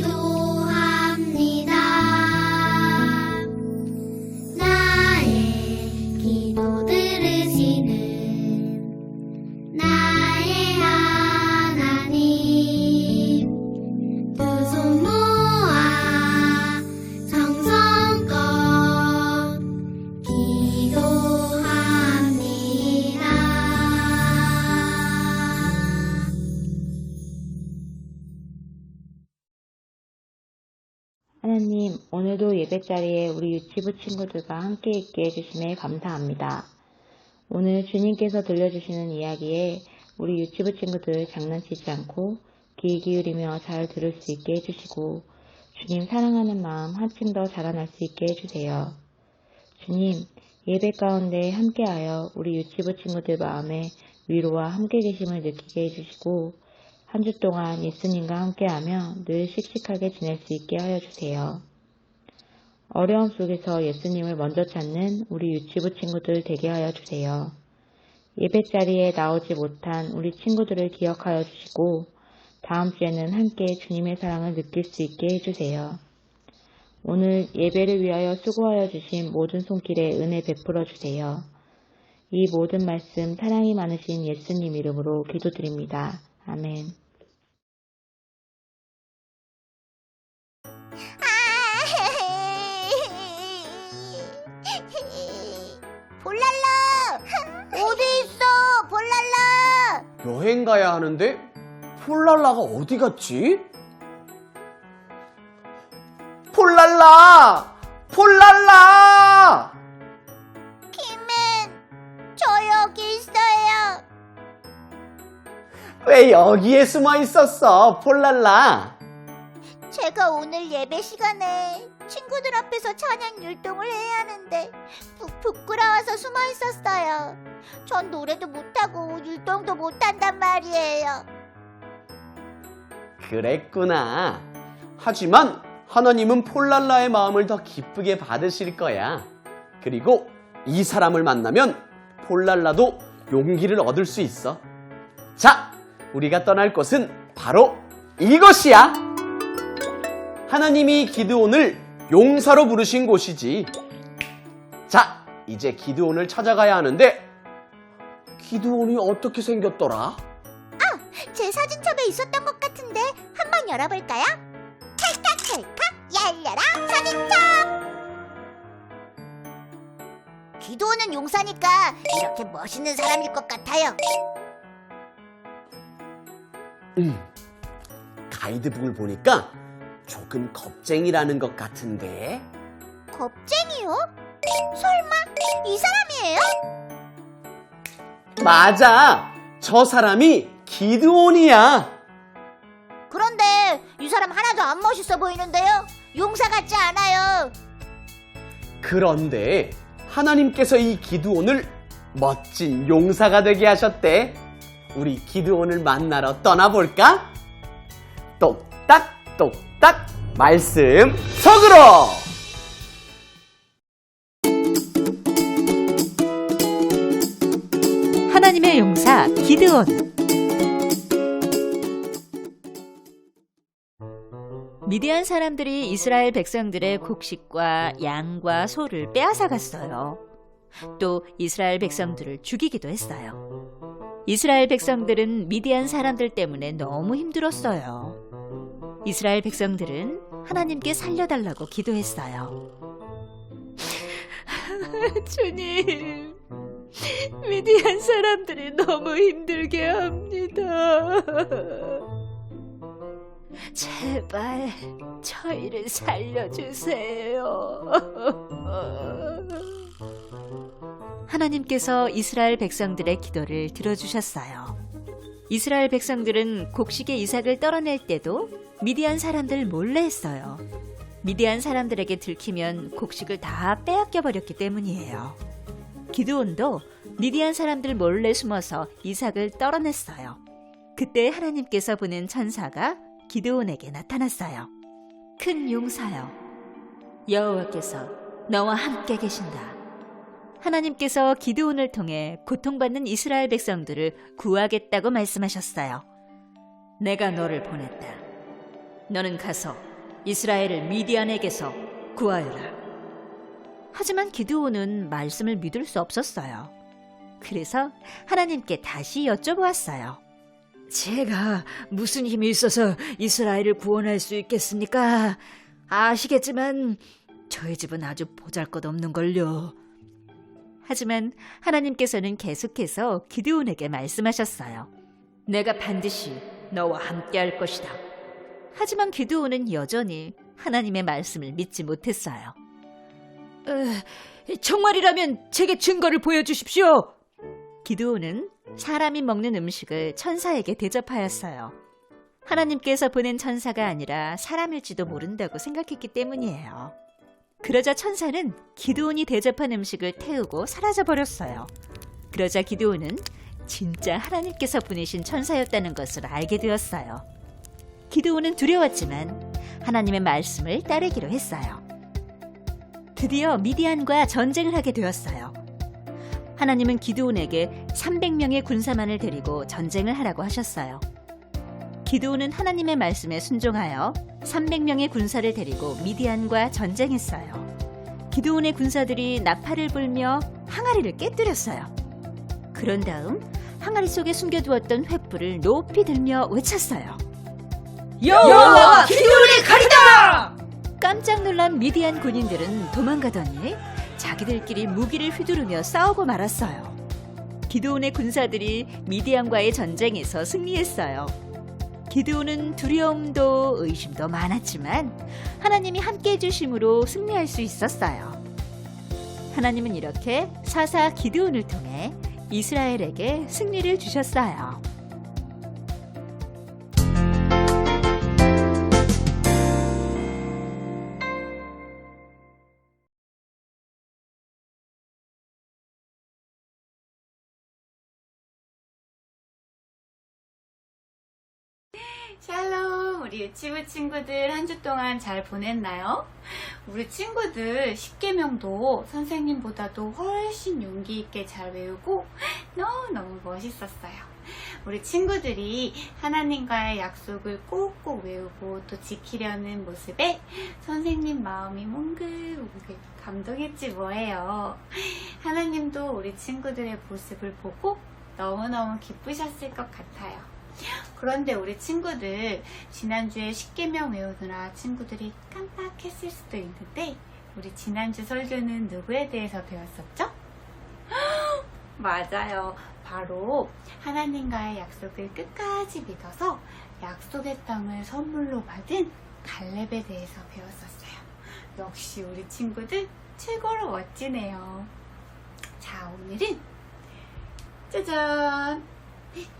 기 자리에 우리 유치부 친구들과 함께 있게 해주심에 감사합니다. 오늘 주님께서 들려주시는 이야기에 우리 유치부 친구들 장난치지 않고 귀 기울이며 잘 들을 수 있게 해주시고 주님 사랑하는 마음 한층 더 자라날 수 있게 해주세요. 주님 예배 가운데 함께하여 우리 유치부 친구들 마음에 위로와 함께 계심을 느끼게 해주시고 한 주 동안 예수님과 함께하며 늘 씩씩하게 지낼 수 있게 하여 주세요. 어려움 속에서 예수님을 먼저 찾는 우리 유치부 친구들 되게 하여 주세요. 예배 자리에 나오지 못한 우리 친구들을 기억하여 주시고 다음 주에는 함께 주님의 사랑을 느낄 수 있게 해주세요. 오늘 예배를 위하여 수고하여 주신 모든 손길에 은혜 베풀어 주세요. 이 모든 말씀 사랑이 많으신 예수님 이름으로 기도드립니다. 아멘. 여행 가야 하는데 폴랄라가 어디 갔지? 폴랄라! 폴랄라! 김은 저 여기 있어요. 왜 여기에 숨어 있었어, 폴랄라? 제가 오늘 예배 시간에 친구들 앞에서 찬양 율동을 해야 하는데 부, 부끄러워서 숨어 있었어요. 전 노래도 못하고 율동도 못한단 말이에요. 그랬구나. 하지만 하나님은 폴랄라의 마음을 더 기쁘게 받으실 거야. 그리고 이 사람을 만나면 폴랄라도 용기를 얻을 수 있어. 자, 우리가 떠날 곳은 바로 이것이야. 하나님이 기드온을 용사로 부르신 곳이지. 자, 이제 기드온을 찾아가야 하는데 기드온이 어떻게 생겼더라? 제 사진첩에 있었던 것 같은데 한번 열어볼까요? 찰칵찰칵 열려라 사진첩 기도는 용사니까 이렇게 멋있는 사람일 것 같아요 가이드북을 보니까 조금 겁쟁이라는 것 같은데. 겁쟁이요? 설마 이 사람이에요? 맞아. 저 사람이 기드온이야. 그런데 이 사람 하나도 안 멋있어 보이는데요? 용사 같지 않아요 그런데 하나님께서 이 기드온을 멋진 용사가 되게 하셨대. 우리 기드온을 만나러 떠나볼까? 똑딱 똑 딱 말씀 속으로! 하나님의 용사 기드온 미디안 사람들이 이스라엘 백성들의 곡식과 양과 소를 빼앗아 갔어요. 또 이스라엘 백성들을 죽이기도 했어요. 이스라엘 백성들은 미디안 사람들 때문에 너무 힘들었어요. 이스라엘 백성들은 하나님께 살려달라고 기도했어요. 주님, 미디안 사람들이 너무 힘들게 합니다. 제발 저희를 살려주세요. 하나님께서 이스라엘 백성들의 기도를 들어주셨어요. 이스라엘 백성들은 곡식의 이삭을 떨어낼 때도 미디안 사람들 몰래 했어요. 미디안 사람들에게 들키면 곡식을 다 빼앗겨 버렸기 때문이에요. 기드온도 미디안 사람들 몰래 숨어서 이삭을 떨어냈어요. 그때 하나님께서 보낸 천사가 기드온에게 나타났어요. 큰 용사여, 여호와께서 너와 함께 계신다. 하나님께서 기드온을 통해 고통받는 이스라엘 백성들을 구하겠다고 말씀하셨어요. 내가 너를 보냈다. 너는 가서 이스라엘을 미디안에게서 구하여라. 하지만 기드온은 말씀을 믿을 수 없었어요. 그래서 하나님께 다시 여쭤보았어요. 제가 무슨 힘이 있어서 이스라엘을 구원할 수 있겠습니까? 아시겠지만 저희 집은 아주 보잘것없는 걸요. 하지만 하나님께서는 계속해서 기드온에게 말씀하셨어요. 내가 반드시 너와 함께 할 것이다. 하지만 기드온은 여전히 하나님의 말씀을 믿지 못했어요. 정말이라면 제게 증거를 보여주십시오. 기드온은 사람이 먹는 음식을 천사에게 대접하였어요. 하나님께서 보낸 천사가 아니라 사람일지도 모른다고 생각했기 때문이에요. 그러자 천사는 기드온이 대접한 음식을 태우고 사라져 버렸어요. 그러자 기드온은 진짜 하나님께서 보내신 천사였다는 것을 알게 되었어요. 기드온은 두려웠지만 하나님의 말씀을 따르기로 했어요. 드디어 미디안과 전쟁을 하게 되었어요. 하나님은 기드온에게 300명의 군사만을 데리고 전쟁을 하라고 하셨어요. 기드온은 하나님의 말씀에 순종하여 300명의 군사를 데리고 미디안과 전쟁했어요. 기드온의 군사들이 나팔을 불며 항아리를 깨뜨렸어요. 그런 다음 항아리 속에 숨겨두었던 횃불을 높이 들며 외쳤어요. 여호와 기드온의 칼이다! 깜짝 놀란 미디안 군인들은 도망가더니 자기들끼리 무기를 휘두르며 싸우고 말았어요. 기드온의 군사들이 미디안과의 전쟁에서 승리했어요. 기드온은 두려움도 의심도 많았지만 하나님이 함께 해주심으로 승리할 수 있었어요. 하나님은 이렇게 사사 기드온을 통해 이스라엘에게 승리를 주셨어요. 우리 유치부 친구들 한 주 동안 잘 보냈나요? 우리 친구들 10개명도 선생님보다도 훨씬 용기 있게 잘 외우고 너무너무 멋있었어요. 우리 친구들이 하나님과의 약속을 꼭꼭 외우고 또 지키려는 모습에 선생님 마음이 몽글몽글 감동했지 뭐예요. 하나님도 우리 친구들의 모습을 보고 너무너무 기쁘셨을 것 같아요. 그런데 우리 친구들 지난주에 10개명 외우느라 친구들이 깜빡했을 수도 있는데 우리 지난주 설교는 누구에 대해서 배웠었죠? 맞아요. 바로 하나님과의 약속을 끝까지 믿어서 약속의 땅을 선물로 받은 갈렙에 대해서 배웠었어요. 역시 우리 친구들 최고로 멋지네요. 자, 오늘은 짜잔!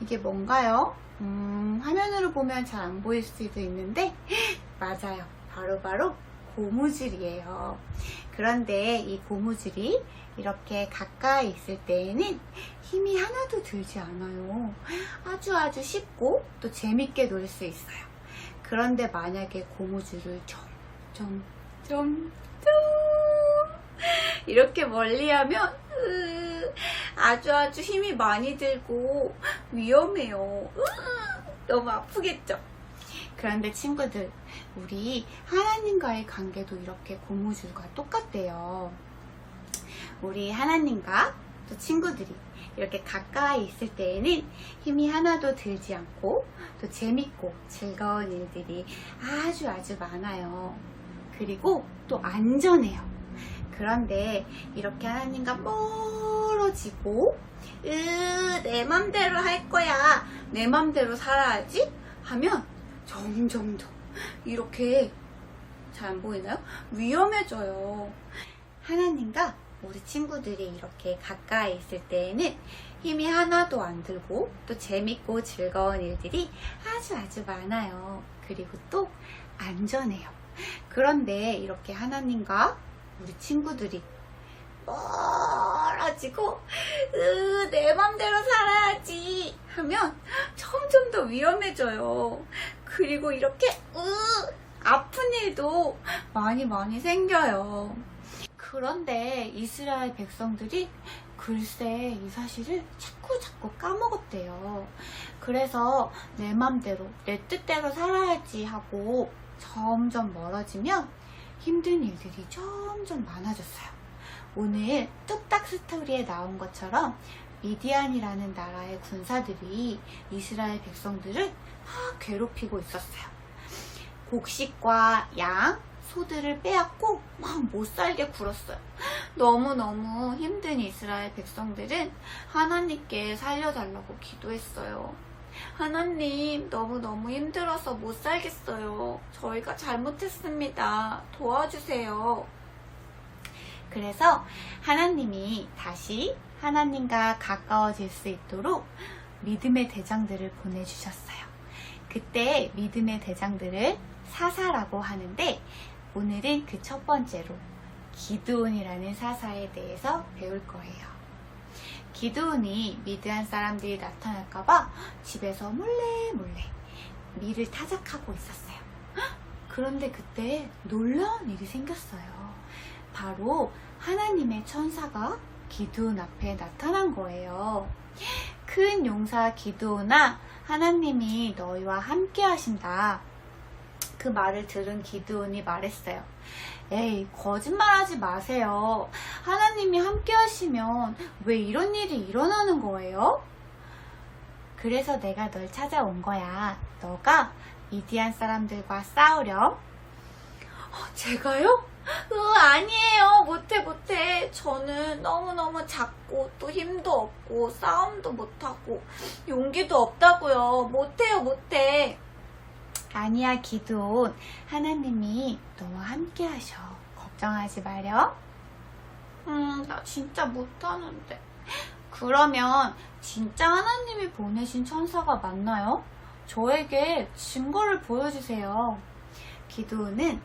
이게 뭔가요? 음, 화면으로 보면 잘 안 보일 수도 있는데, 맞아요. 바로 바로 고무줄이에요. 그런데 이 고무줄이 이렇게 가까이 있을 때에는 힘이 하나도 들지 않아요. 아주 아주 쉽고 또 재밌게 놀 수 있어요. 그런데 만약에 고무줄을 점점 점점 이렇게 멀리 하면 으, 아주 아주 힘이 많이 들고 위험해요. 으, 너무 아프겠죠? 그런데 친구들, 우리 하나님과의 관계도 이렇게 고무줄과 똑같대요. 우리 하나님과 또 친구들이 이렇게 가까이 있을 때에는 힘이 하나도 들지 않고 또 재밌고 즐거운 일들이 아주 아주 많아요. 그리고 또 안전해요. 그런데 이렇게 하나님과 멀 어지고 으, 내 맘대로 할 거야. 내 맘대로 살아야지 하면 점점 더 이렇게 잘 안 보이나요? 위험해져요. 하나님과 우리 친구들이 이렇게 가까이 있을 때에는 힘이 하나도 안 들고 또 재밌고 즐거운 일들이 아주 아주 많아요. 그리고 또 안전해요. 그런데 이렇게 하나님과 우리 친구들이 멀어지고 으, 내 맘대로 살아야지 하면 점점 더 위험해져요. 그리고 이렇게 으, 아픈 일도 많이 많이 생겨요. 그런데 이스라엘 백성들이 글쎄 이 사실을 자꾸 자꾸 까먹었대요. 그래서 내 맘대로 내 뜻대로 살아야지 하고 점점 멀어지면 힘든 일들이 점점 많아졌어요. 오늘 뚝딱 스토리에 나온 것처럼 미디안이라는 나라의 군사들이 이스라엘 백성들을 막 괴롭히고 있었어요. 곡식과 양, 소들을 빼앗고 막 못살게 굴었어요. 너무너무 힘든 이스라엘 백성들은 하나님께 살려달라고 기도했어요. 하나님, 너무너무 힘들어서 못 살겠어요. 저희가 잘못했습니다. 도와주세요. 그래서 하나님이 다시 하나님과 가까워질 수 있도록 믿음의 대장들을 보내주셨어요. 그때 믿음의 대장들을 사사라고 하는데 오늘은 그 첫 번째로 기드온이라는 사사에 대해서 배울 거예요. 기드온이 미드한 사람들이 나타날까봐 집에서 몰래 몰래 밀을 타작하고 있었어요. 헉! 그런데 그때 놀라운 일이 생겼어요. 바로 하나님의 천사가 기드온 앞에 나타난 거예요. 큰 용사 기드온아, 하나님이 너희와 함께 하신다. 그 말을 들은 기드온이 말했어요. 에이, 거짓말하지 마세요. 하나님이 함께 하시면 왜 이런 일이 일어나는 거예요? 그래서 내가 널 찾아온 거야. 너가 미디안 사람들과 싸우렴. 어, 제가요? 으, 아니에요. 못해, 못해. 저는 너무너무 작고, 또 힘도 없고, 싸움도 못하고, 용기도 없다고요. 못해요, 못해. 아니야, 기도온. 하나님이 너와 함께 하셔. 걱정하지 마렴. 음, 나 진짜 못하는데. 그러면 진짜 하나님이 보내신 천사가 맞나요? 저에게 증거를 보여주세요. 기도는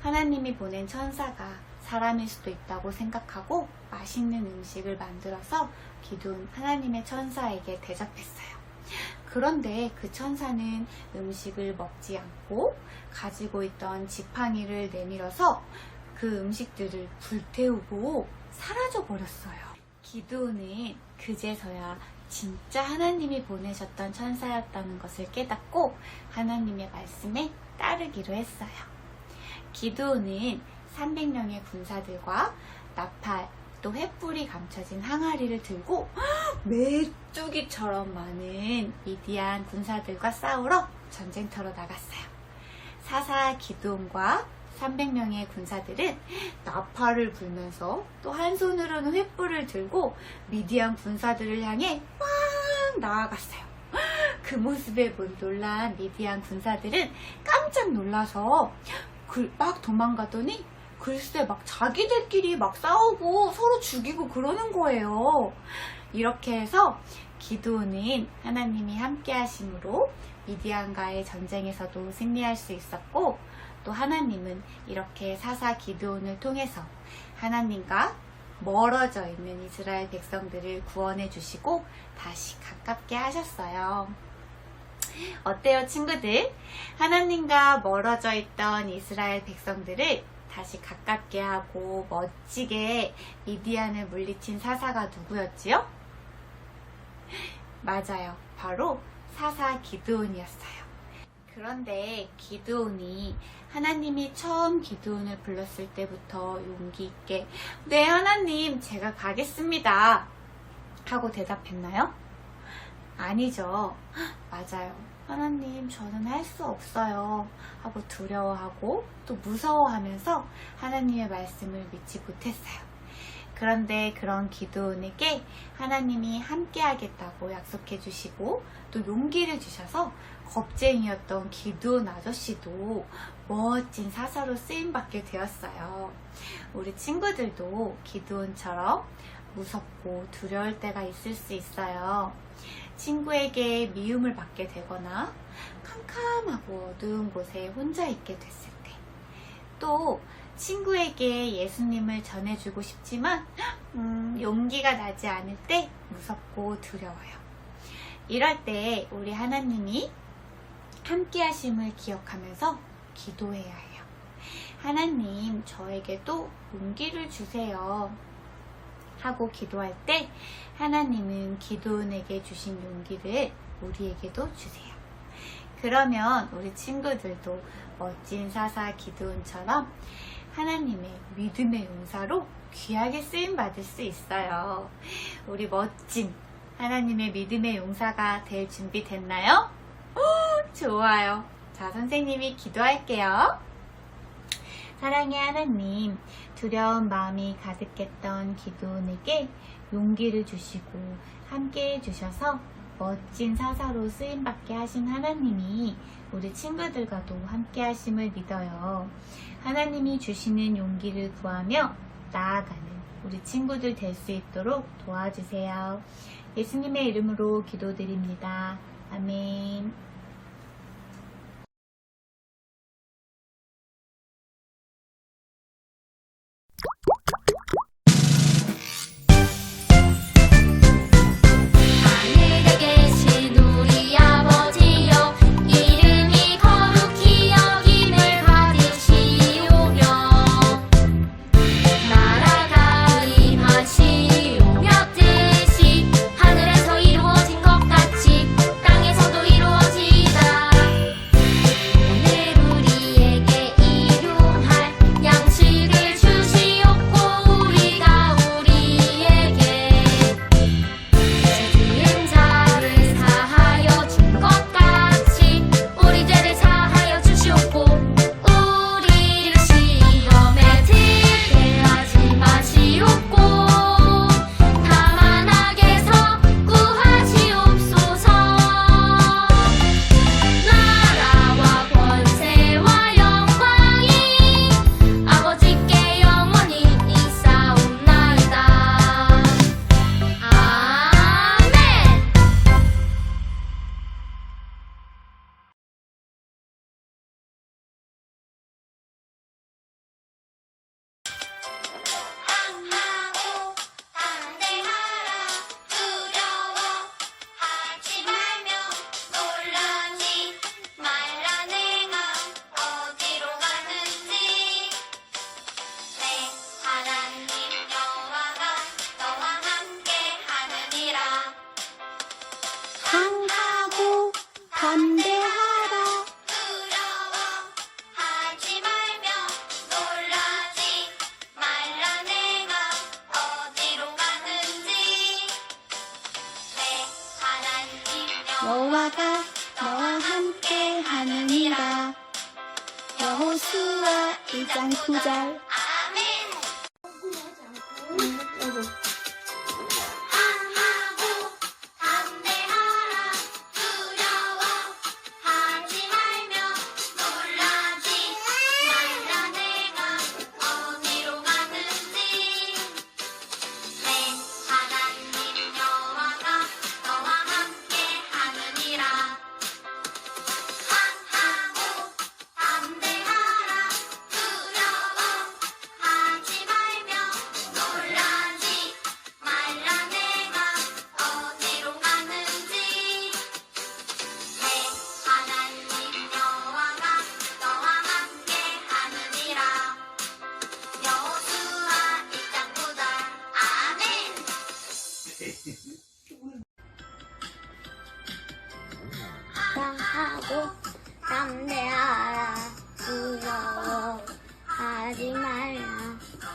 하나님이 보낸 천사가 사람일 수도 있다고 생각하고 맛있는 음식을 만들어서 기도는 하나님의 천사에게 대접했어요. 그런데 그 천사는 음식을 먹지 않고 가지고 있던 지팡이를 내밀어서 그 음식들을 불태우고 사라져 버렸어요. 기드온은 그제서야 진짜 하나님이 보내셨던 천사였다는 것을 깨닫고 하나님의 말씀에 따르기로 했어요. 기드온은 300명의 군사들과 나팔 또 횃불이 감춰진 항아리를 들고 메뚜기처럼 많은 미디안 군사들과 싸우러 전쟁터로 나갔어요. 사사 기드온과 300명의 군사들은 나팔을 불면서 또 한 손으로는 횃불을 들고 미디안 군사들을 향해 막 나아갔어요. 그 모습에 본 놀란 미디안 군사들은 깜짝 놀라서 그- 막 도망가더니 글쎄 막 자기들끼리 막 싸우고 서로 죽이고 그러는 거예요. 이렇게 해서 기도는 하나님이 함께 하심으로 미디안과의 전쟁에서도 승리할 수 있었고 또 하나님은 이렇게 사사 기드온을 통해서 하나님과 멀어져 있는 이스라엘 백성들을 구원해 주시고 다시 가깝게 하셨어요. 어때요, 친구들? 하나님과 멀어져 있던 이스라엘 백성들을 다시 가깝게 하고 멋지게 미디안을 물리친 사사가 누구였지요? 맞아요. 바로 사사 기드온이었어요. 그런데 기드온이 하나님이 처음 기드온을 불렀을 때부터 용기 있게 네 하나님 제가 가겠습니다 하고 대답했나요? 아니죠. 맞아요. 하나님 저는 할 수 없어요 하고 두려워하고 또 무서워하면서 하나님의 말씀을 믿지 못했어요. 그런데 그런 기도원에게 하나님이 함께 하겠다고 약속해 주시고 또 용기를 주셔서 겁쟁이였던 기도원 아저씨도 멋진 사사로 쓰임받게 되었어요. 우리 친구들도 기도원처럼 무섭고 두려울 때가 있을 수 있어요. 친구에게 미움을 받게 되거나 캄캄하고 어두운 곳에 혼자 있게 됐을 때, 또 친구에게 예수님을 전해주고 싶지만 음, 용기가 나지 않을 때 무섭고 두려워요. 이럴 때 우리 하나님이 함께 하심을 기억하면서 기도해야 해요. 하나님, 저에게도 용기를 주세요. 하고 기도할 때 하나님은 기도원에게 주신 용기를 우리에게도 주세요. 그러면 우리 친구들도 멋진 사사 기도원처럼 하나님의 믿음의 용사로 귀하게 쓰임 받을 수 있어요. 우리 멋진 하나님의 믿음의 용사가 될 준비 됐나요? 오, 좋아요. 자, 선생님이 기도할게요. 사랑의 하나님, 두려운 마음이 가득했던 기도원에게 용기를 주시고 함께 해 주셔서 멋진 사사로 쓰임받게 하신 하나님이 우리 친구들과도 함께 하심을 믿어요. 하나님이 주시는 용기를 구하며 나아가는 우리 친구들 될 수 있도록 도와주세요. 예수님의 이름으로 기도드립니다. 아멘.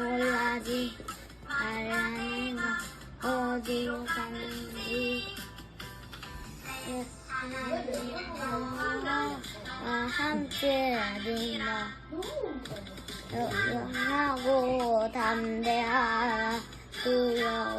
골라지. 말라는 거 어디로 가는지. 와 함께 아린다 하고 담대하라 두려워